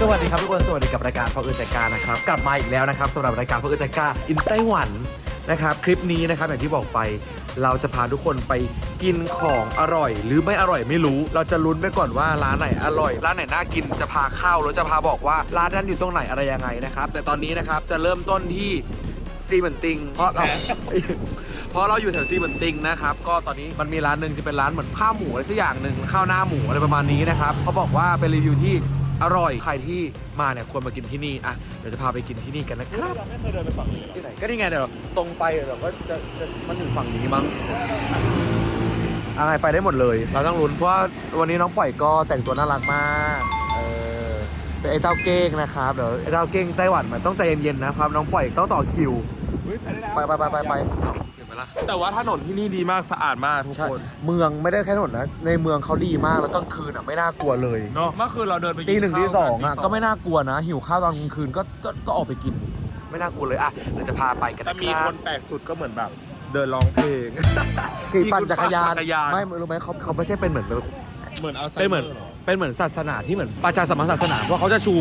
สวัสดีครับทุกคนสวัสดีกับรายการพอเออใจกล้านะครับ กลับมาอีกแล้วนะครับสำหรับรายการพอเออใจกล้าอินไต้หวันนะครับ คลิปนี้นะครับอย่างที่บอกไป เราจะพาทุกคนไปกินของอร่อย หรือไม่อร่อยไม่รู้ เราจะลุ้นไปก่อนว่าร้านไหนอร่อย ร้านไหนน่ากินจะพาเข้าแล้วจะพาบอกว่าร้านนั้นอยู่ตรงไหนอะไรยังไงนะครับ แต่ตอนนี้นะครับจะเริ่มต้นที่ซีเหมือนติง เพราะเรา เพราะเราอยู่แถวซีเหมือนติงนะครับ ก็ตอนนี้มันมีร้านหนึ่งจะเป็นร้านเหมือนข้าวหมูอะไรสักอย่างหนึ่งข้าวหน้าหมูอะไรประมาณนี้นะครับเขาบอกว่าเป็นรีวิวที่ อร่อย ใครที่มาเนี่ยควรมากินที่นี่ อะ เดี๋ยวจะพาไปกินที่นี่กันนะครับ เราไม่เคยเดินไปฝั่งนี้หรอที่ไหน ก็นี่ไงเดี๋ยวตรงไปเดี๋ยวก็จะจะมันอยู่ฝั่งนี้มั้ง อะไรไปได้หมดเลย เราต้องลุ้นเพราะว่าวันนี้น้องปล่อยก็แต่งตัวน่ารักมาก เออ เป็นไอ้เต้าเก้งนะครับ เดี๋ยวไอ้เต้าเก้งไต้หวันมันต้องใจเย็นๆนะครับน้องปล่อยต้องต่อคิว ไปไปไปไปไป เห็นไหมล่ะแต่ว่าถนนที่นี่ดีมากสะอาดมากทุกใช่คนเมืองไม่ได้แค่ถนนนะในเมืองเขาดีมากแล้วกลางคืนอะไม่น่ากลัวเลยเนาะเมื่อคืนเราเดินไปกิตีหนึ่งข้าวตีสองอะนก็ไม่น่ากลัวนะ หิวข้าวตอนกลางคืนก็ก็ก็ออกไปกิน ไม่น่ากลัวเลยอะเดี๋ยวจะพาไปกันจะนะมีคครันบแปลกสุดก็เหมือนแบบ เดินร้องเพลงขี่ปั่นจักรยานขี่จักรยานไม่รู้ไหมเขาเขาไม่ใช่เป็นเหมือนเป็นเหมือนเอาไซเป็นเหมือนรเป็นเหมือนศาสนาที่เหมือนประชาสมานศาสนาเพราะเขาจะชู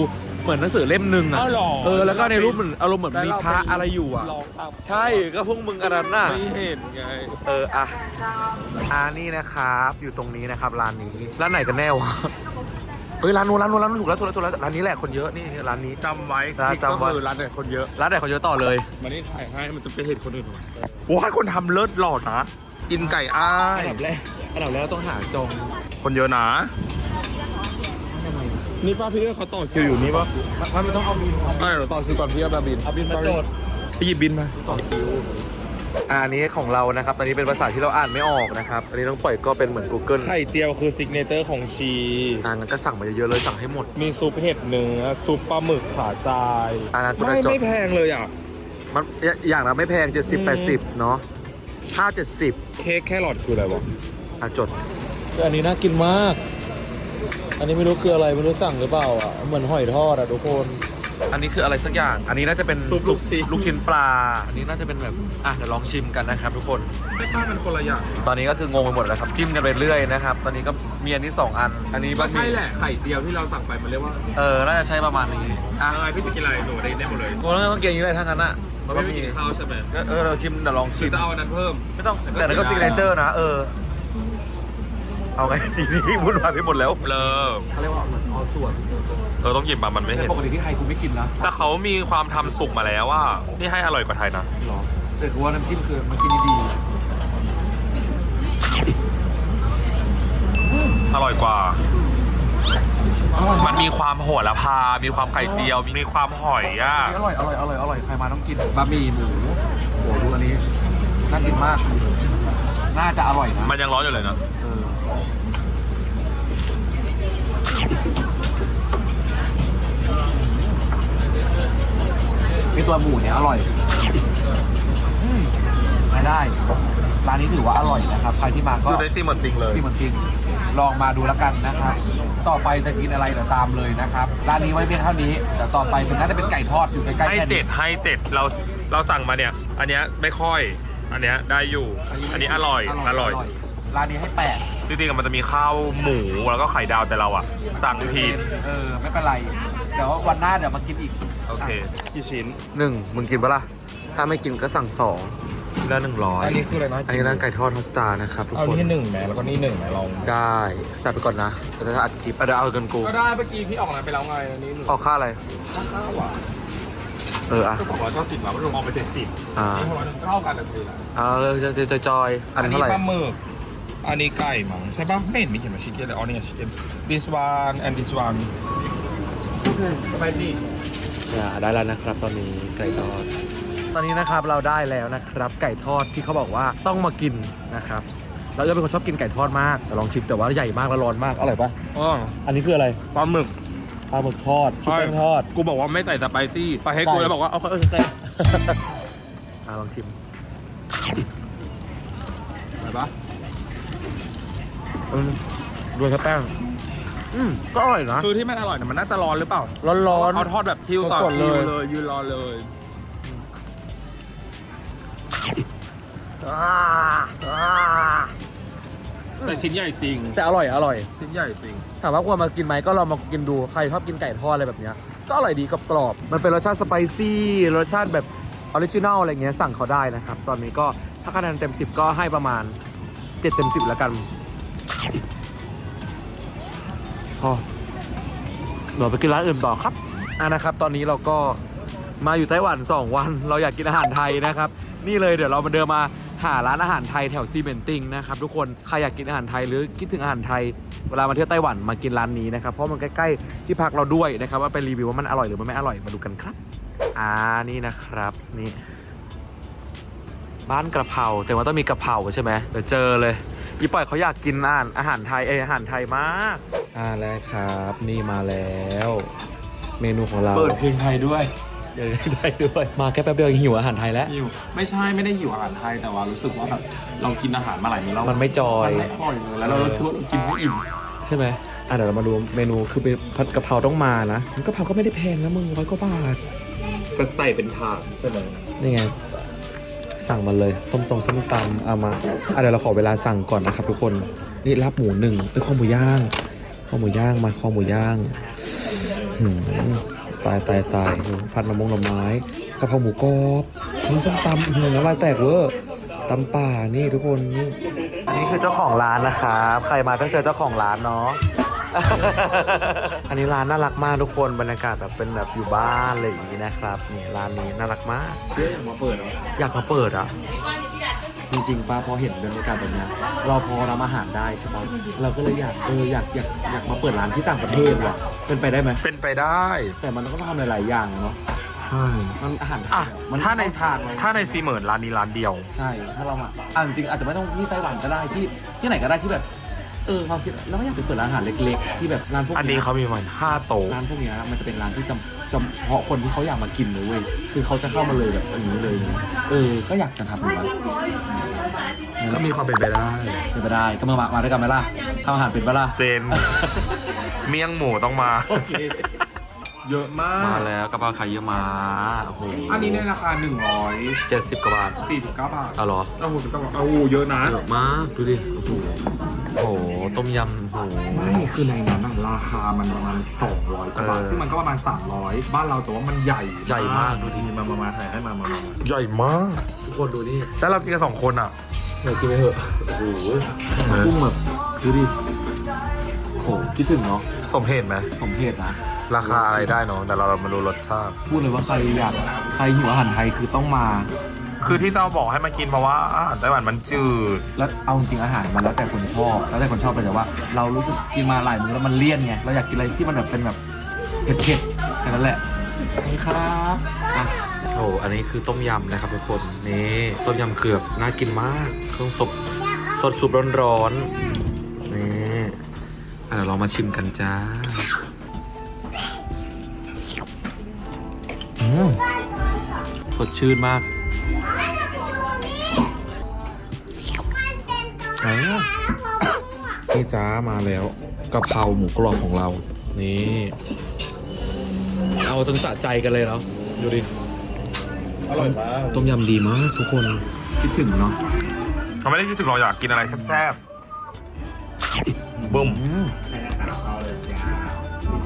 เหมือนหนังสือเล่มหนึ่งอะ อ้าวหรอเออ แล้วก็ในรูปเหมือนอารมณ์เหมือนแล้วมีเราพระไปอะไรอยู่อะ ลองทใช่ก็พวกมึงอันนั้นน่ะำไม่เห็นไง เอออะอ่านี่นะครับ อยู่ตรงนี้นะครับร้านนี้ ร้านไหนกันแน่วะเฮ้ยร้านนู้นร้านนู้นร้านนู้นถูกแล้วถูกแล้วถูกแล้วร้านนี้แหละคนเยอะนี่ร้านนี้ จำไว้ร้านคลิปจำไว้ ก็คือร้านไหนคนเยอะ ร้านไหนคนเยอะต่อเลยมันนี่ถ่ายให้มันจะไปเห็นคนอื่นว้ายคนทำเลิศหล่อนะกินไก่อ้าอัยนดับแรกอันดับแรกต้องหาจองคนเยอะนะ นี่ป้าพี่เอ้ยเขาต่อคิวอยู่นี่ปะมันไม่ต้องเอาบินไม่เดี๋ยวต่อคิวก่อนพี่เอามาบินเอาบินมาโจทย์ไปหยิบบินมาต่อคิวอ่าอันนี้ของเรานะครับ ตอนนี้เป็นภาษาที่เราอ่านไม่ออกนะครับ อันนี้ต้องปล่อยก็เป็นเหมือน Google ไข่เจียวคือซิกเนเจอร์ของชีอ่างั้นก็สั่งมาเยอะๆเลยสั่งให้หมด มีซุปเห็ดเนื้อซุปปลาหมึกขาทรายอันนั้นคุณไม่จดไม่แพงเลยอะ มันอย่างละไม่แพง 70อืม80 เนาะข้าว70 เค้กแครอทคืออะไรวะอะจดอันนี้น่ากินมาก อันนี้ไม่รู้คืออะไรไม่รู้สั่งหรือเปล่าอะเหมือนหอยทอดอะทุกคนอันนี้คืออะไรสักอย่าง อันนี้น่าจะเป็นซุปลูกชิ้น ลูกชิ้นปลา อันนี้น่าจะเป็นแบบ อะเดี๋ยวลองชิมกันนะครับทุกคน ไม่ป้าเป็นคนละอย่างตอนนี้ก็คืองงไปหมดแล้วครับ จิ้มกันไปเรื่อยนะครับ ตอนนี้ก็มีอันนี้สองอัน อันนี้ก็บะหใช่มี่แหละไข่เจียวที่เราสั่งไปมันเรียกว่าเออ น่าจะใช้ประมาณนี้ อะอะไรพี่จะกินอะไรหนูได้ได้หมดเลยกูต้องกินอย่างนี้เลยทั้งนั้นอะ มันก็ไม่มีกินข้าวใช่ไหมก็เออเราชิมเดี๋ยวลองหรืชิอม จะเอาอันนั้นเพิ่ม ไม่ต้อง แต่ก็แต่แล้วก็เสีซิยกดายเนเจอร์นะ เออ เอาไงทีนี้วุ่นวายไปหมดแล้วเลิกเขาเรียกว่าเหมือนออส่วนเออต้องหยิบมามันไม่เห็น ปกติที่ไทยกูไม่กินนะแต่เขามีความทำสุกมาแล้วว่านี่ให้อร่อยกว่าไทยนะ หรอแต่กูว่าน้ำจิ้มคือมันกินดีอร่อยกว่าๆมันมีความโหระพา มีความไข่เจียว มีความหอยอะ อร่อยอร่อยอร่อยอร่อยใครมาต้องกินบะหมี่หมูโหดูอันนี้น่ากินมากน่าจะอร่อยนะมันยังร้อนอยู่เลยนะ เออ มีตัวหมูเนี่ยอร่อยอืมใช้ได้ ร้านนี้ถือว่าอร่อยนะครับ ใครที่มาก็อยู่ในซีเหมือนติงเลยที่มันจริงลองมาดูแล้วกันนะครับ ต่อไปจะกินอะไรเดี๋ยวตามเลยนะครับ ร้านนี้ไว้เพียงเท่านี้เดี๋ยวต่อไปเป็นน่าจะเป็นไก่ทอดอยู่ใกล้ๆให้แค่นี้เจ็ดให้เจ็ดเราเราสั่งมาเนี่ย อันเนี้ยไม่ค่อย อันเนี้ยได้อยู่ อันนี้อร่อยอร่อย ร้านนี้ให้แปดจริงๆอะมันจะมีข้าวหมูแล้วก็ไข่ดาวแต่เราอะสั่งผิดเออไม่เป็นไร เดี๋ยววันหน้าเดี๋ยวมากินอีกโอเคกี่ชิ้นหนึ่งมึงกินปะล่ะ ถ้าไม่กินก็สั่งสองแล้วหนึ่งร้อยอันนี้คืออะไรนะอันนี้ร้านไก่ทอดฮอสตานะครับทุกเอาคน นี่หนึ่งแหมแล้วก็นี่หนึ่งแหมลองได้ใส่ไปก่อนนะเดี๋ยวจะอัดคลิปเดี๋ยวเอาเงินกู ก็ได้เมื่อกี้พี่ออกอะไรไปแล้วไงอันนี้หนึ่งออกค่าอะไร ข้าวอะเอออะ ก็สองร้อยเก้าสิบแล้วมันรวมออกไปเจ็ดสิบอ่า นี่ประมาณเท่ากันเลยพี่ละเออจะจะจะจอย อันอันนี้นี้เท่าไหร่ ปลาหมึก อันนี้ไก่มั้งใช่ปะไม่เห็นมีเขียนว่าชิคเก้นเลยอ๋อนี่ชิคเก้น this one and this one สไปซี่อ่าได้แล้วนะครับ ตอนนี้ไก่ทอด ตอนนี้นะครับเราได้แล้วนะครับ ไก่ทอดที่เขาบอกว่าต้องมากินนะครับ เราเออเป็นคนชอบกินไก่ทอดมากแต่ลองชิมแต่ว่าใหญ่มากแล้วร้อนมากอร่อยปะอ๋ออันนี้คืออะไรปลาหมึกปลาหมึกทอดชุบแป้งทอด กูบอกว่าไม่ใส่สไปซี่ไปให้กูใส่แล้วบอกว่าเอาเออใส่อ่าลองชิม อืมดูแค่แป้งอืมก็อร่อยนะ คือที่มันอร่อยเนี่ยมันน่าจะร้อนหรือเปล่า ร้อนร้อนเขาทอดแบบคิวต่อสดๆคิวเลยเลยยืนรอเลยอ่าอ่าแต่ชิ้นใหญ่จริง แต่อร่อยอร่อย ชิ้นใหญ่จริง ถามว่าควรมากินไหมก็ลองมากินดูใครชอบกินไก่ทอดอะไรแบบเนี้ยก็อร่อยดีกรอบๆมันเป็นรสชาติสไปซี่รสชาติแบบออริจินัลอะไรเงี้ยสั่งเขาได้นะครับ ตอนนี้ก็ถ้าคะแนนเต็ม 10 ก็ให้ประมาณ 7 เต็ม 10 แล้วกัน พอเดี๋ยวไปกินร้านอื่นต่อครับอะนะครับ ตอนนี้เราก็มาอยู่ไต้หวัน 2 วัน เราอยากกินอาหารไทยนะครับ นี่เลยเดี๋ยวเรามาเดินมาหาร้านอาหารไทยแถวซีเมนติงนะครับทุกคนใครอยากกินอาหารไทยหรือคิดถึงอาหารไทยเวลามาเที่ยวไต้หวันมากินร้านนี้นะครับเพราะมันใกล้ๆที่พักเราด้วยนะครับว่าไปรีวิวว่ามันอร่อยหรือมันไม่อร่อยมาดูกันครับอ่านี่นะครับนี่ บ้านกระเพราแต่ว่าต้องมีกระเพราใช่ไหมเดี๋ยวเจอเลย พี่ปอยเขาอยากกินอาหารอาหารไทยเอยอาหารไทยมากอ่าแล้วครับ นี่มาแล้ว เมนูของเราเปิดเพลงไทยด้วยเดี๋ยวได้ด้วยมาแค่แป๊บเดียวหิวอาหารไทยแล้ว หิวไม่ใช่ไม่ได้หิวอาหารไทยแต่ว่ารู้สึกว่าแบบเรากินอาหารมาหลายมื้อแล้วมันไม่จอยมันไม่อร่อยเลยแล้วเรารู้สึกว่าเรากินไม่อิ่มใช่ไหมอะเดี๋ยวเรามาดูเมนูคือเป็นผัดกะเพราต้องมานะกะเพราก็ไม่ได้แพงนะมึงร้อยกว่าบาทก็ใส่เป็นถาดใช่ไหมนี่ไง สั่งมาเลยส้มตรงส้มตำเอามาอะเดี๋ยวเราขอเวลาสั่งก่อนนะครับทุกคนนี่ลาบหมูหนึ่งเอ้ยข้าวหมูย่างข้าวหมูย่างมาข้าวหมูย่างตายตายตายผัดมะม่วงหน่อไม้กะเพราหมูกรอบนี่ส้มตำหืมน้ำลายแตกเวอร์ตำป่านี่ทุกคนนี่อันนี้คือเจ้าของร้านนะครับ ใครมาต้องเจอเจ้าของร้านเนาะ อันนี้ร้านน่ารักมากทุกคนบรรยากาศแบบเป็นแบบอยู่บ้านอะไรอย่างนี้นะครับนี่ร้านนี้น่ารักมากเชื่ออยากมาเปิดเหรออยากมาเปิดอะ จริงๆป้าพอเห็นบรรยากาศแบบเนี้ยเราพอทำอาหารได้ใช่ปะเราก็เลยอยากเอออยากอยากอยากมาเปิดร้านที่ต่างประเทศว่ะเป็นไปได้ไหมเป็นไปได้ แต่มันก็ต้องทำหลายๆอย่างอะเนาะใช่มันอาหารไทยอะอะมันถ้าในทางเลยถ้าในซีเหมิร์นร้านนี้ร้านเดียว ใช่ถ้าเรามาอะจริงๆอาจจะไม่ต้องที่ไต้หวันก็ได้ที่ที่ไหนก็ได้ที่แบบ เออความคิดเราก็อยากไปเปิดร้านอาหารเล็กๆ ที่แบบร้านพวกอันนี้ยเขามีประมาณห้าโต๊ะร้านพวกเนี้ยมันจะเป็นร้านที่จำจำเพาะคนที่เขาอยากมากินเลยเว้ยคือเขาจะเข้ามาเลยแบบอย่างนี้เลยเออ ก็อยากจะทำเหมือนกันก็มีความเป็นไปได้เป็นไปได้ก็มามาด้วยกันไหมล่ะทำอาหารเป็นปะล่ะ เป็น เมี่ยงหมูต้องมา โอเค เยอะมาก มาแล้วกระเพราไข่เยี่ยวม้าโอ้โหอันนี้ในราคาเจ็ดสิบกว่าบาท149บาทเอาเหรอเอาหูสิบเก้าบาทเอาหูเยอะนะ เยอะมากดูดิโอ้โหโอ้โหต้มยำโอ้โห ไม่ คือในนั้นน่ะราคามันประมาณ 200กว่าบาท เออซึ่งมันก็ประมาณ 300 บ้านเราแต่ว่ามันใหญ่ใหญ่มากดูดิ มามามาถ่ายให้มามามาใหญ่มากทุกคนดูนี่แล้วเรากินกันสองคนอะเดี๋ยวกินไปเถอะโอ้โหกุ้งแบบดูดิโอ้โหคิดถึงเนาะสมเหตุไหม สมเพชนะ ราคาอะไรได้เนาะแต่เราเรามาดูรสชาติ พูดเลยว่าใครอยากใครหิวอาหารไทยคือต้องมา คือที่เจ้าบอกให้มากินเพราะว่าอาหารไต้หวันมันจืด แล้วเอาจริงๆอาหารมันแล้วแต่คนชอบ แล้วแต่คนชอบไปแต่ว่า เรารู้สึกกินมาหลายมื้อแล้วมันเลี่ยนไงเราอยากกินอะไรที่มันแบบเป็นแบบเผ็ดๆแค่นั้นแหละขอบคุณครับอะโอ้อันนี้คือต้มยำนะครับทุกคนนี่ต้มยำเกือบน่ากินมากเครื่องสดสดซุปร้อนๆนี่อะเดี๋ยวเรามาชิมกันจ้า มสดชื่นมากอะนี่จ้ามาแล้วกะเพราหมูกรอบของเรา นี่ เอาจนสะใจกันเลยเนาะดูดิอร่อยมากต้มยำดีมากทุกคนคิดถึงเนาะเขาไม่ได้คิดถึงเราอยากกินอะไรแซ่บๆบึ้มอืม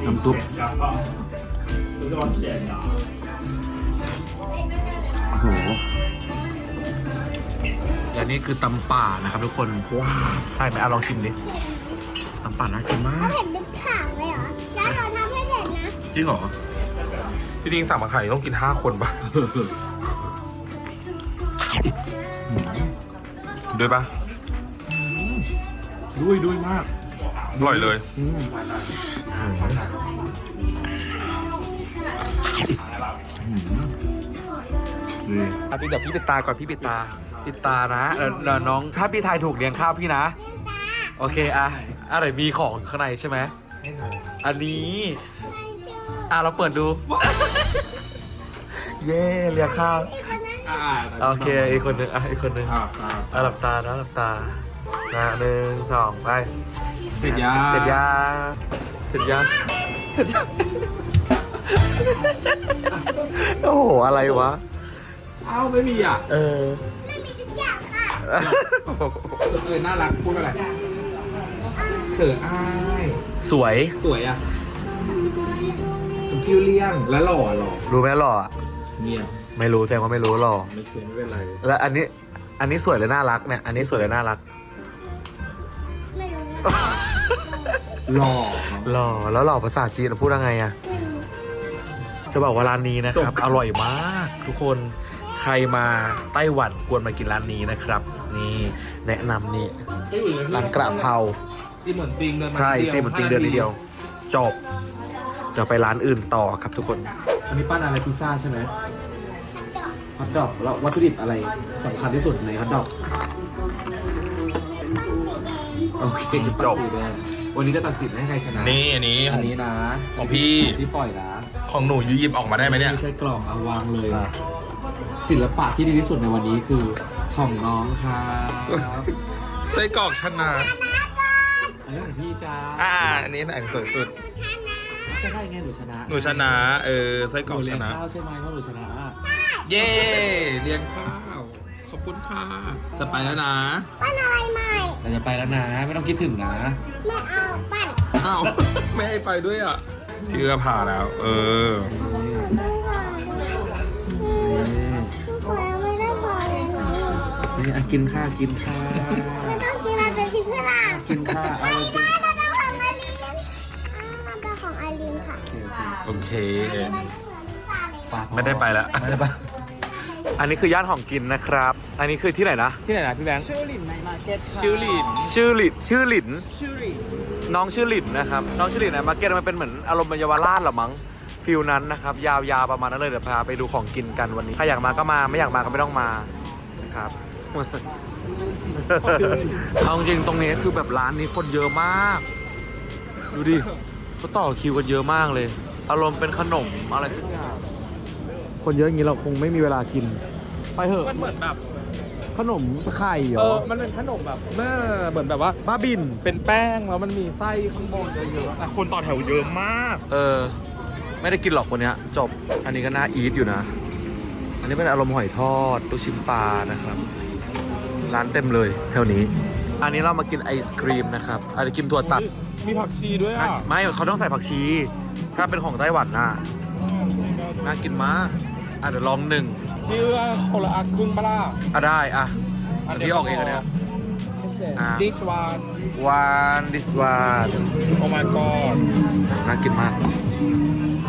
น้ำตุ๊บ โอ้โหและนี่คือตำป่านะครับทุกคน ว้าวใช่ไหมอะลองชิมดิตำป่าน่ากินมาก เห็นทุกถังเลยเหรอ แล้วเราทำให้เสร็จนะ จริงเหรอ จริงๆสั่งมาขายต้องกิน5คนปะด้วยปะด้วยด้วยมากอร่อยเลยอืม อะพี่เดี๋ยวพี่ปิดตาก่อนพี่ปิดตาปิดตานะเดี๋ยวเดี๋ยวน้องถ้าพี่ทายถูกเลี้ยงข้าวพี่นะ โอเคอะอะไรมีของข้างในใช่ไหมอันนี้อะเราเปิดดู เย้เลี้ยงข้าวโอเคอีกคนหนึ่งอะอีกคนหนึ่งอ่าอ่าอะหลับตานะหลับตานะหนึ่งสองไปเสร็จยาเสร็จยังเสร็จยังเสร็จยังโอ้โหอะไรวะ อ้าวไม่มีอะเออเออน่ารักพูดอะไรเต๋ออ้ายสวย สวยอะพิวเลี่ยงและหล่อหล่อรู้ไหมหล่ออะเงียบไม่รู้แต่ว่าไม่รู้หล่อไม่เคยไม่เป็นไรแล้วอันนี้อันนี้สวยเลยน่ารักเนี่ยอันนี้สวยเลยน่ารักไม่รู้หล่อหล่อแล้วหล่อภาษาจีนพูดยังไงอะไม่รู้จะบอกว่าร้านนี้นะครับ อร่อยมากทุกคนใค รมาไต้หวันควรมากินร้านนี้นะครับ นี่แนะนำนี่ก็อยู่ในร้านกระเพราซีเหมือนติงเดินมาใช่ดียวซีมันติงเดือนทีเดียว จบ เดี๋ยวไปร้านอื่นต่อครับทุกคน อันนี้ปั้นอะไรพิซซ่าใช่ไหมฮอทดอกแล้ววัตถุดิบอะไรสำคัญที่สุดในฮอทดอกโอเคจบ สีแดงวันนี้จะตัดสินให้ใครชนะนี่อันนี้อันนี้นะของพี่ พี่ปล่อยนะของหนูยูหยิบออกมาได้ไหมเนี่ย ไม่ใช่กล่องเอาวางเลย อะ ศิลปะที่ดีที่สุดในวันนี้คือของน้องครับไส้กรอกชนะอันนี้ของพี่จ้าอ่าอันนี้อันสวยสุดจะได้ไงหนูชนะหนูชนะเออไส้กรอกหนูชเลี้ยงนะข้าวใช่ไหมว่าหนูชนะ เย้เลี้ยงข้าว ขอบคุณค่ะจะไปแล้วนะปั้นอะไรใหม่แต่จะไปแล้วนะ ไม่ต้องคิดถึงนะ ไม่เอาปั้นอ้าวไม่ให้ไปด้วยอะพี่ก็ผ่าแล้ว เออ นี่อะกินข้าวกินข้าวไม่ต้องกินมันเป็นสิบเพื่อนกินข้าวเอาไม่ไปกินได้มันเป็นของไอรีนอ่ามันเป็นของไอรีนค่ะโอเคโอเคโอเคมันเหมือนลิซ่าเลยปาไม่ได้ไปแล้วไม่ได้ไปอันนี้คือย่านของกินนะครับ อันนี้คือที่ไหนนะ ที่ไหนนะพี่แบงค์ชื่อหลินในมาร์เก็ตค่ะชื่อลินชื่อหลินชื่อหลิน ชื่อหลินน้องชื่อหลินนะครับ น้องชื่อหลินนะมาร์เก็ตมันเป็นเหมือนอารมณ์เยาวราชเหรอมั้งฟิลนั้นนะครับ ยาวๆประมาณนั้นเลยเดี๋ยวพาไปดูของกินกันวันนี้ใครอยากมาก็มา ไม่อยากมาก็ไม่ต้องมานะครับ เอาจริงๆตรงนี้คือแบบร้านนี้คนเยอะมาก ดูดิเขาต่อคิวกันเยอะมากเลย อารมณ์เป็นขนมอะไรสักอย่างคนเยอะอย่างนี้เราคงไม่มีเวลากิน ไปเถอะมันเหมือนแบบขนมไข่เหรเอออมันเป็นขนมแบบเมื่อเหมือนแบบว่า บ้าบิน เป็นแป้งแล้วมันมีไส้ข้างบนเยอะๆแต่คนต่อแถวเยอะมาก เออ ไม่ได้กินหรอกวันเนี้ย จบ อันนี้ก็น่าอีทอยู่นะ อันนี้เป็นอารมณ์หอยทอดลูกชิ้นปลานะครับ ร้านเต็มเลยแถวนี้ อันนี้เรามากินไอศครีมนะครับไอศครีมถั่วตัด มีผักชีด้วยอะไม่เขาต้องใส่ผักชี ถ้าเป็นของไต้หวันน่ะน่ากินมากอะเดี๋ยวลองหนึ่งชื่อคนละอันครึ่งปะล่ะอะได้อะเดี๋ยวพี่ออกเองอันเนี่ยอะ this one one this one oh my god น่ากินมาก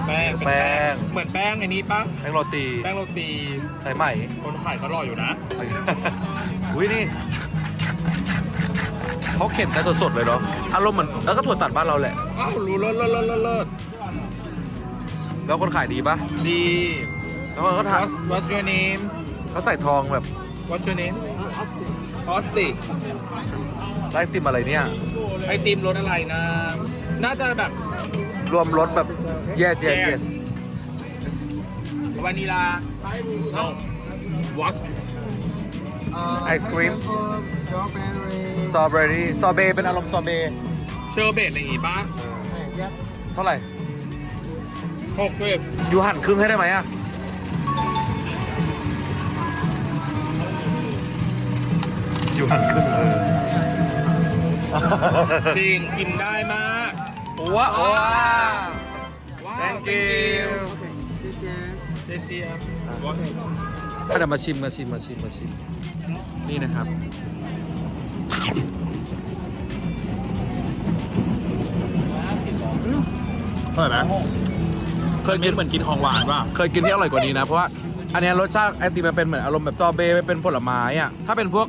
แป้งเป็นแป้ง เหมือนแป้งไอ้นี้ปะแป้งโรตีแป้งโรตีใส่ใหม่ คนขายเขารออยู่นะ อุ้ยนี่เขาเข็นแต่สดๆเลยเนาะอารมณ์เหมือนแล้วก็ถั่วตัดบ้านเราแหละ อ้าวรู้เลิศเลิศเลิศเลิศเลิศแล้วคนขายดีปะดีแล้วคนเขาถ่าย What's What's your name เขาใส่ทองแบบ What's your name ออสติกไล่ติมอะไรเนี่ย ไอติมรสอะไรนะ น่าจะแบบ รวมรสแบบ yes yes Yes yes วานิลา no what ไอศกรีมสตรอเบอรี่ซอเบอรี่ซอเบเป็นอารมณ์ซอเบเชอร์เบตอะไรอย่างงี้ปะยัดเท่าไหร่หกสิบอยู่หั่นครึ่งให้ได้ไหมอะอยู่หั่นครึ่งเออจริงกินได้มาก ว้าวว้าวว้าว thank you โอเคเชียร์เจเชีย What? อะเดี๋ยวมาชิมมาชิมมาชิมมาชิม นี่นะครับ เท่าไหร่นะเคยกินเหมือนกินของหวานป่ะเคยกินที่อร่อยกว่านี้นะ เพราะว่าอันเนี้ยรสชาติไอติมมันเป็นเหมือนอารมณ์แบบซอเบมันเป็นผลไม้อะถ้าเป็นพวก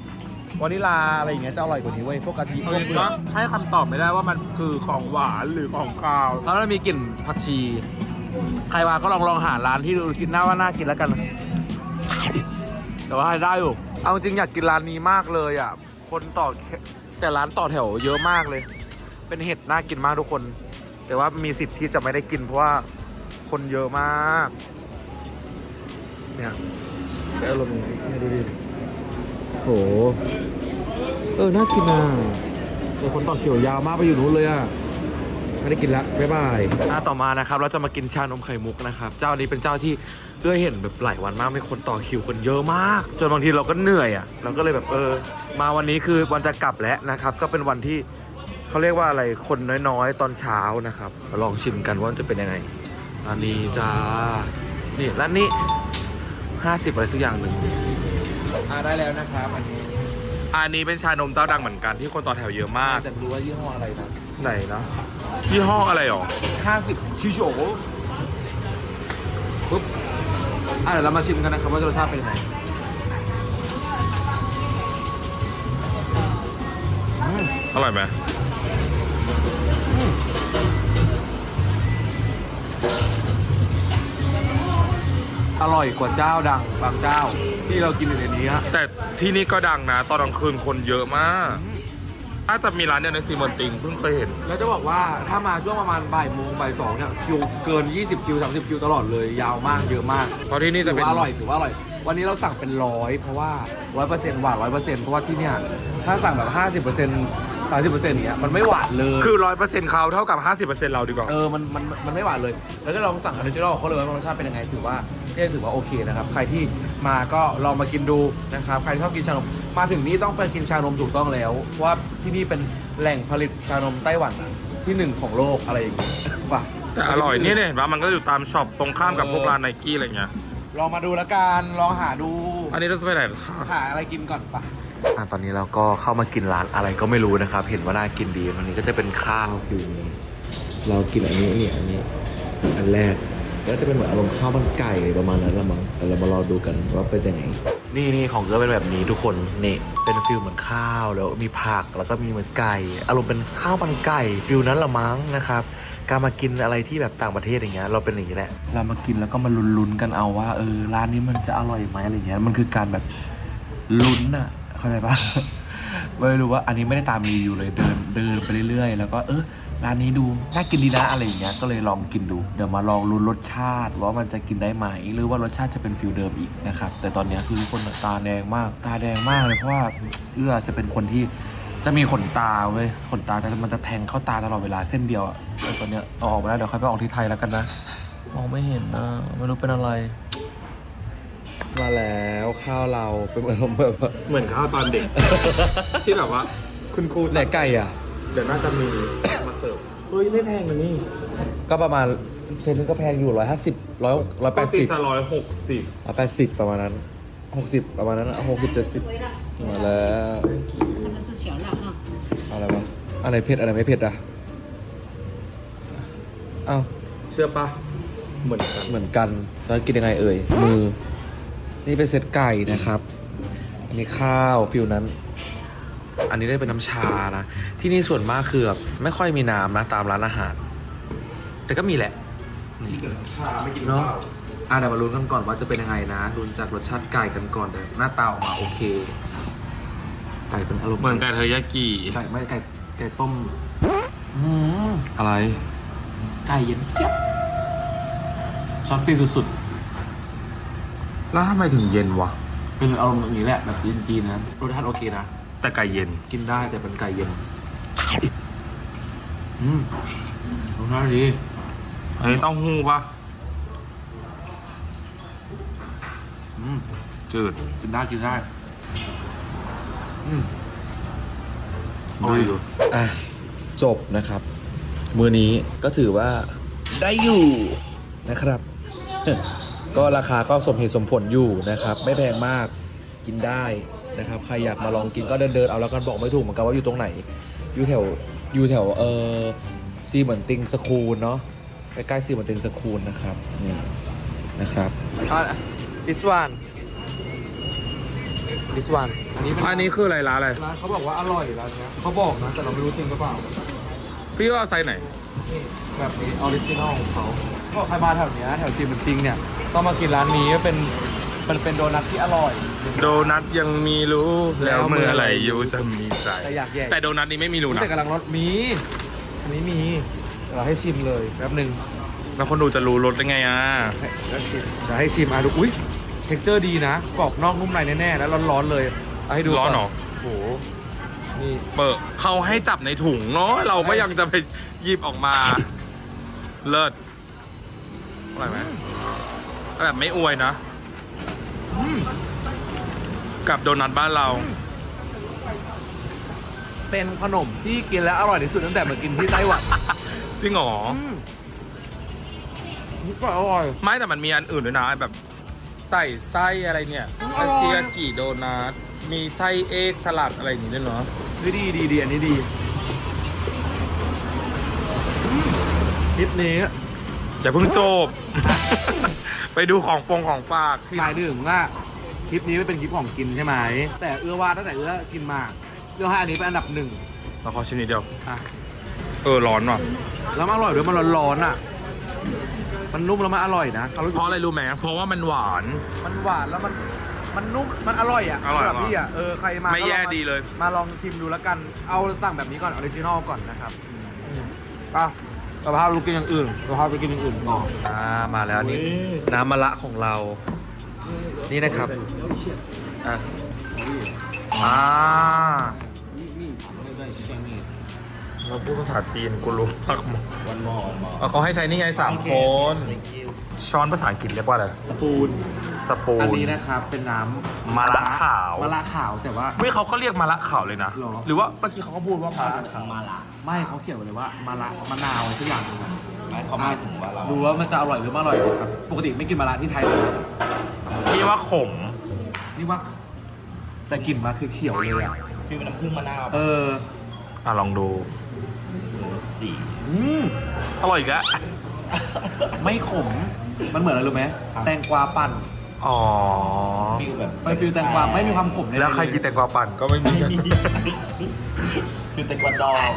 วานิลาอะไรอย่างเงี้ยจะอร่อยกว่านี้เว้ยพวกกะทิพวกเปลือกให้คำตอบไม่ได้ว่ามันคือของหวานหรือของคาว แล้วมันมีกลิ่นผักชี ใครมาก็ลองลองหาร้านที่ดูกินหน้าว่าน่ากินแล้วกัน แต่ว่าให้ได้อยู่เอาจริงอยากกินร้านนี้มากเลยอะ คนต่อแค่แต่ร้านต่อแถวเยอะมากเลย เป็นเห็ดน่ากินมากทุกคน แต่ว่ามีสิทธิ์ที่จะไม่ได้กินเพราะว่าคนเยอะมาก เนี่ยได้อารมณ์นี้เนี่ยดูดิ โห เออ น่ากินอะแต่คนต่อเขียวยาวมากไปอยู่นู้นเลยอะ ไม่ได้กินละบ๊ายบายอะต่อมานะครับ เราจะมากินชานมไข่มุกนะครับ เจ้านี้เป็นเจ้าที่เอื้อเห็นแบบหลายวันมากมีคนต่อคิวคนเยอะมาก จนบางทีเราก็เหนื่อยอะ เราก็เลยแบบเออ มาวันนี้คือวันจะกลับแล้วนะครับ ก็เป็นวันที่เขาเรียกว่าอะไร คนน้อยๆ ตอนเช้านะครับมาลองชิมกันว่ามันจะเป็นยังไงร้านนี้จ้า นี่ร้านนี้ 50อะไรสักอย่างหนึ่ง อ่าได้แล้วนะครับอันนี้อันนี้เป็นชานมเจ้าดังเหมือนกันที่คนต่อแถวเยอะมาก แต่รู้ว่ายี่ห้ออะไรนะไหนนะยี่ห้ออะไรหรอ50ชิโฉปุ๊บอะเดี๋ยวเรามาชิมกันนะครับว่ารสชาติเป็นยังไงอืมอร่อยไหม อร่อยกว่าเจ้าดังบางเจ้า ที่เรากินอยู่ในนี้ฮะแต่ที่นี่ก็ดังนะ ตอนกลางคืนคนเยอะมากน่าจะมีร้านเดียวในซีมอนติงเพิ่งเคยเห็น แล้วจะบอกว่าถ้ามาช่วงประมาณบ่ายโมงบ่ายสองเนี่ยคิวเกิน 20 คิว 30 คิวตลอดเลยยาวมากเยอะมากเพราะที่นี่ถืจะอเป็นว่าอร่อยถือว่าอร่อย วันนี้เราสั่งเป็นร้อยเพราะว่าร้อยเปอร์เซ็นต์หวานร้อยเปอร์เซ็นต์เพราะว่าที่เนี่ยถ้าสั่งแบบห้าสิบเปอร์เซ็นต์สามสิบเปอร์เซ็นต์เนี้ยมันไม่หวานเลย คือร้อยเปอร์เซ็นต์เขาเท่ากับห้าสิบเปอร์เซ็นต์เราดีกว่า เออ มัน มัน มันไม่หวานเลย แล้วก็ลองสั่งออริจินอลเขาเลยว่ารสชาติเป็นยังไง ถือว่าเรีย กถือว่าโอเคนะครับ ใครที่มาก็ลองมากินดูนะครับ ใครที่ชอบกินชานม มาถึงนี่ต้องไปกินชานมถูกต้องแล้ว เพราะว่าที่นี่เป็นแหล่งผลิตชานมไต้หวันที่หนึ่งของโลกอะไรอย่างงี้ป่ะแต่อร่อยนี่เนี่ยเห็นปะมันก็อยู่ตามช็อปตรงข้ามกับพวกร้านไนกี้อะไรเงี้ย ลองมาดูแล้วกัน ลองหาดู อันนี้เราจะไปไหนคะหาอะไรกินก่อนปะอะตอนนี้เราก็เข้ามากินร้านอะไรก็ไม่รู้นะครับ เห็นว่าน่ากินดี วันนี้ก็จะเป็นข้าวฟิวนี้ เรากินอันนี้นี่อันนี้ อันแรก ก็จะเป็นเหมือนอารมณ์ข้าวมันไก่ประมาณนั้นละมั้งแต่เรามารอดูกันว่าเป็นยังไง นี่นี่ของเกลือเป็นแบบนี้ทุกคนนี่เป็นฟิลเหมือนข้าวแล้วมีผักแล้วก็มีเหมือนไก่ อารมณ์เป็นข้าวมันไก่ฟิลนั้นละมั้งนะครับการมากินอะไรที่แบบต่างประเทศอย่างเงี้ยเราเป็นอย่างนี้แหละเรามากินแล้วก็มาลุ้นๆกันเอาว่าเออร้านนี้มันจะอร่อยไหมอะไรเงี้ยมันคือการแบบลุ้นอะเข้าใจปะไม่รู้ว่าอันนี้ไม่ได้ตามรีวิวเลยเดินเดินไปเรื่อยๆ แล้วก็เออ ร้านนี้ดูน่ากินดีนะอะไรอย่างเงี้ยก็เลยลองกินดู เดี๋ยวมาลองลุ้นรสชาติว่ามันจะกินได้ไหมหรือว่ารสชาติจะเป็นฟิลเดิมอีกนะครับแต่ตอนเนี้ยคือทุกคนตาแดงมาก ตาแดงมากเลยเพราะว่าเอื้อจะเป็นคนที่จะมีขนตาเว้ยขนตาแต่มันจะแทงเข้าตาตลอดเวลาเส้นเดียวอะแต่ตอนเนี้ยเอาออกไปแล้วเดี๋ยวค่อยไปออกที่ไทยแล้วกันนะมองไม่เห็นนะไม่รู้เป็นอะไร มาแล้วข้าวเราเป็นเหมือนแบบว่าเหมือนข้าวตอนเด็ก ที่แบบว่า คุณครูไหนไก่อะ เดี๋ยวน่าจะมีมา เฮ้ยไม่แพงกว่านี่ก็ประมาณเซนนึงก็แพงอยู่ร้อยห้าสิบร้อยร้อยแปดสิบร้อยหกสิบร้อยแปดสิบประมาณนั้นหกสิบประมาณนั้นหกสิบเจ็ดสิบมาแล้วอะไรวะอะไรเผ็ดอะไรไม่เผ็ดอะเอ้าเชื่อปะเหมือนนเหมือนกันแล้วกินยังไงเอ่ยมือ นี่เป็นเซตไก่นะครับ อันนี้ข้าวฟิวนั้น อันนี้ได้เป็นน้ำชานะ ที่นี่ส่วนมากคือแบบไม่ค่อยมีน้ำนะตามร้านอาหาร แต่ก็มีแหละชาไม่กินเนาะอะเดี๋ยวมาลุ้นกันก่อนว่าจะเป็นยังไงนะลุ้นจากรสชาติไก่กันก่อนแต่หน้าตาออกมาโอเค ไก่เป็นอารมณ์เหมือนไก่เทอริยากิไก่ไม่ไก่ไก่ต้มอืมอะไร ไก่เย็นเจี๊ยบช็อตฟิลสุดแล้วทำไมถึงเย็นวะๆเป็นอารมณ์อย่างนี้แหละแบบเย็นจีนนะรสชาติโอเคนะ แต่ไก่เย็น กินได้แต่เป็นไก่เย็น อืมรสชาติดีอันนี้เต้องหู้ปะอืมจืด กินได้กินได้อืมดูอยู่อะจบนะครับ มือนี้ก็ถือว่าได้อยู่นะครับ ก็ราคาก็สมเหตุสมผลอยู่นะครับ ไม่แพงมากกินได้ นะครับใครอยากมาลองกินก็เดินเดินๆเอาแล้วกันบอกไม่ถูกเหมือนกันว่าอยู่ตรงไหน อยู่แถวอยู่แถวเออซีเหมือนติงสคูลเนาะใกล้ๆซีเหมือนติงสคูลนะครับนี่นะครับ this one this one อันนี้เป็นอันนี้คืออะไรร้านอะไรร้านเขาบอกว่าอร่อยร้านเนี้ยเขาบอกนะแต่เราไม่รู้จริงหรือเปล่าพี่ว่าไซส์ไหนนี่แบบนี้ออริจินอลของเขาก็ใครมาแถวเนี้ยแถวซีมันติงเนี่ยต้องมากินร้านนี้เป็น มันเป็นโดนัทที่อร่อย โดนัทยังมีรู้ แล้วเมื่อไหร่ยูจะมีใจ แต่อยากแยก แต่โดนัทนี้ไม่มีรูนะแต่กำลังรสมี อันนี้มีเดี๋ยวเราให้ชิมเลยแป๊บหนึ่งแล้วคนดูจะรู้รสได้ไงอะให้แล้วชิมเดี๋ยวให้ชิมอะดูอุ้ยเท็กเจอร์ดีนะกรอบนอกนุ่มในแน่ๆแล้วร้อนๆเลยเอาให้ดูร้อนเหรอโอ้โหนี่เปิดเขาให้จับในถุงเนาะเราก็ยังจะไปหยิบออกมา เลิศอร่อยไหมแบบไม่อวยนะ กับโดนัทบ้านเรา เป็นขนมที่กินแล้วอร่อยที่สุดตั้งแต่มากินที่ไต้หวันจริงเหรอนี่ก็อร่อย ไม่แต่มันมีอันอื่นด้วยนะแบบใส่ไส้อะไรเนี่ยอร่อาอยเซียกิโดนัทมีไส้เอกสลัดอะไรอย่างนี้ด้วยเนาะดีดีดีดีอันนี้ดีคลิปนี้อย่าเพิ่งจบ ไปดูของฟงของฝากที่หมายถึงว่า คลิปนี้ไม่เป็นคลิปของกินใช่ไหมแต่เอื้อว่าตั้งแต่เอื้อกินมาเอื้อให้อันนี้เป็นอันดับหนึ่งเราขอชิมนิดเดียวอะเออร้อนว่ะแล้วมันอร่อยด้วยมันร้อนๆอะ มันนุ่มแล้วมันอร่อยนะเขารู้สึเพกราะอะไรรู้ไหมเพราะว่ามันหวาน มันหวานแล้วมันมันนุ่มมันอร่อยอะอร่อยสำหรับพี่อะเออใครมาไม่ก็ลองแย่มาดีเลย มาลองชิมดูแล้วกันเอาสั่งแบบนี้ก่อนออริจินอลก่อนนะครับอะกะเพราลูกกินอย่างอื่นกะเพราไปกินอย่างอื่นก่อน อ่ามาแล้วนี่น้ำมะละของเรา นี่นะครับอะอ่าเราพูดภาษาจีนกูรู้มากหมดวันมอเขาให้ใช้นี่ไงสามคน ช้อนภาษาอังกฤษเรียกว่าอะไร สปูน สปูอันนนี้นะครับ เป็นน้ำมะระขาว มะระขาวแต่ว่าไม่เขาก็เรียกมะละขาวเลยนะหรอหรือว่าเมื่อกี้เขาก็พูดว่ามะละขาวไม่เขาเขียนไว้เลยว่ามะระมะนาวสักอย่างหนึงอะไม่เขาหมายถึงว่าเราดูว่ามันจะอร่อยหรือไม่อร่อยดีครับ ปกติไม่กินมะระที่ไทยเลย พี่ว่าขม นี่ว่า แต่กลิ่นมาคือเขียวเลยอะคือเป็นน้ำผึ้งมะนาวเออ อะลองดูสี่อืมอร่อยอีกแล้วไม่ขม มันเหมือนอะไรรู้ไหมแตงกวาปั่นอ๋อ ฟิลแบบมันฟิลแตงกวาไม่มีความขมเลยแล้วใครกินแตงกวาปั่นก็ไม่มีคือแตงกวาดอง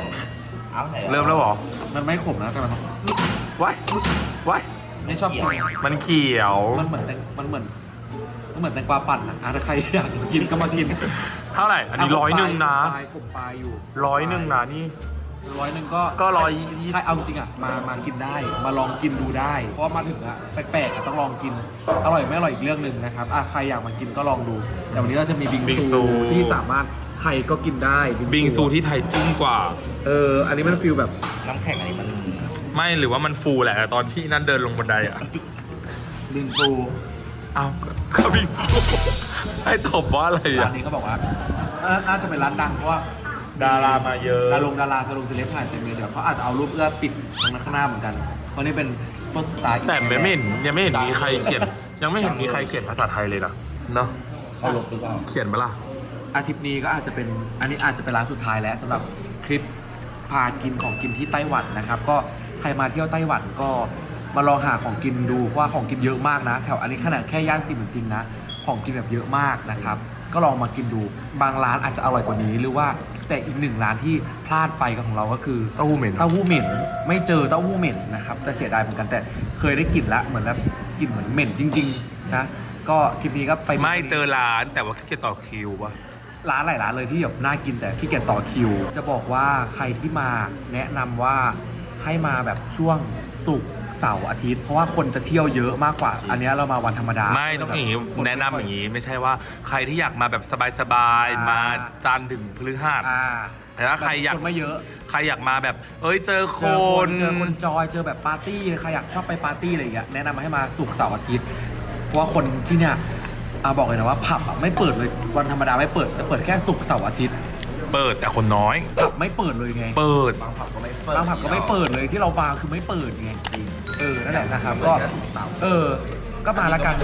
เอาไหนอะเริ่มแล้วเหรอมันไม่ขมนะแต่มันว้ายว้ายไม่ชอบกินมันเขียว มันเหมือนแตงมันเหมือน มันเหมือนแตงกวาปั่นอะอะถ้าใครอยากกินก็มากินเท่าไหร่ อันนี้ร้อยหนึ่งนะขมปลายขมปลายอยู่ร้อยหนึ่งนะนี่ ร้อยหนึ่งก็ก็ร้อยยี่สิบใครเอาจริงๆอะมามากินได้มาลองกินดูได้ เพราะว่ามาถึงอะแปลกๆอะต้องลองกิน อร่อยไม่อร่อยอีกเรื่องหนึ่งนะครับอะใครอยากมากินก็ลองดู แต่วันนี้เราจะมีบิงบิงซู ซูที่สามารถใครก็กินได้บิงซูที่ไทยจึ้งกว่า เอออันนี้มันฟีลแบบ น้ำแข็งอันนี้มัน ไม่หรือว่ามันฟูแหละแต่ตอนที่นั่นเดินลงบันไดอะ บิงซู อ้าวก็บิงซูให้ตอบว่าอะไรร้าอะ นนี้เขาบอกว่าเออน่าจะเป็นร้านดังเพราะว่าดารามาเยอะ ดารงดาราสลงเซเลบถ่ายเต็มเลยเดี๋ยวเขาอาจจะเอารูปเอื้อปิดตรงนั้นข้างหน้าเหมือนกันเพราะนี่เป็นซุปเปอร์สตาร์แต่ไม่เห็นยังไม่เห็นมีใครเขียน ยังไม่เห็นมีใครเขียนภาษาไทยเลยนะเนาะเข้าลบหรือเปล่า เขียนมาล่ะ อาทิตย์นี้ก็อาจจะเป็นอันนี้อาจจะเป็นร้านสุดท้ายแล้วสำหรับคลิปพากินของกินที่ไต้หวันนะครับ ก็ใครมาเที่ยวไต้หวันก็ มาลองหาของกินดูเพราะว่าของกินเยอะมากนะ แถวอันนี้ขนาดแค่ย่านซีเหมือนจริงนะ ของกินแบบเยอะมากนะครับ ก็ลองมากินดู บางร้านอาจจะอร่อยกว่านี้ หรือว่าแต่อีกหนึ่งร้านที่พลาดไปกับของเราก็คือเต้าหู้เหม็นเต้าหู้เหม็นไม่เจอเต้าหู้เหม็นนะครับแต่เสียดายเหมือนกันแต่เคยได้กลิ่นละเหมือนแบบกลิ่นเหมือนเหม็นจริงๆนะก็คลิปนี้ก็ไปไม่เจอร้านแต่ว่าขี้เกียจต่อคิววะร้านหลายร้านเลยที่แบบน่ากินแต่ขี้เกียจต่อคิว จะบอกว่าใครที่มาแนะนำว่า ให้มาแบบช่วงศุกร์เสาร์อาทิตย์ เพราะว่าคนจะเที่ยวเยอะมากกว่า อันเนี้ยเรามาวันธรรมดาไม่ต้องอย่างนี้คไม่แนะนำค่อย่างนี้ ไม่ใช่ว่าใครที่อยากมาแบบสบายๆมาจันทร์ถึงพฤหัสอ่าแต่ถ้าใครอยากคนไม่เยอะ ใครอยากมาแบบ เอ้ยเจอคเจอคนน เจอคนจอยเจอแบบปาร์ตี้ใครอยากชอบไปปาร์ตี้อะไรอย่างเงี้ยแนะนำให้มาศุกร์เสาร์อาทิตย์ เพราะว่าคนที่เนี่ยอาบอกเลยนะว่าผับอะไม่เปิดเลยวันธรรมดาไม่เปิดจะเปิดแค่ศุกร์เสาร์อาทิตย์ เปิดแต่คนน้อย ผับไม่เปิดเลยไง เปิด บางผับก็ไม่เปิดบางผับก็ไม่เปิดเลยที่เรามาคือไม่เปิดไง เออ นั่นแหละนะครับ ก็ เออ ก็มาละกัน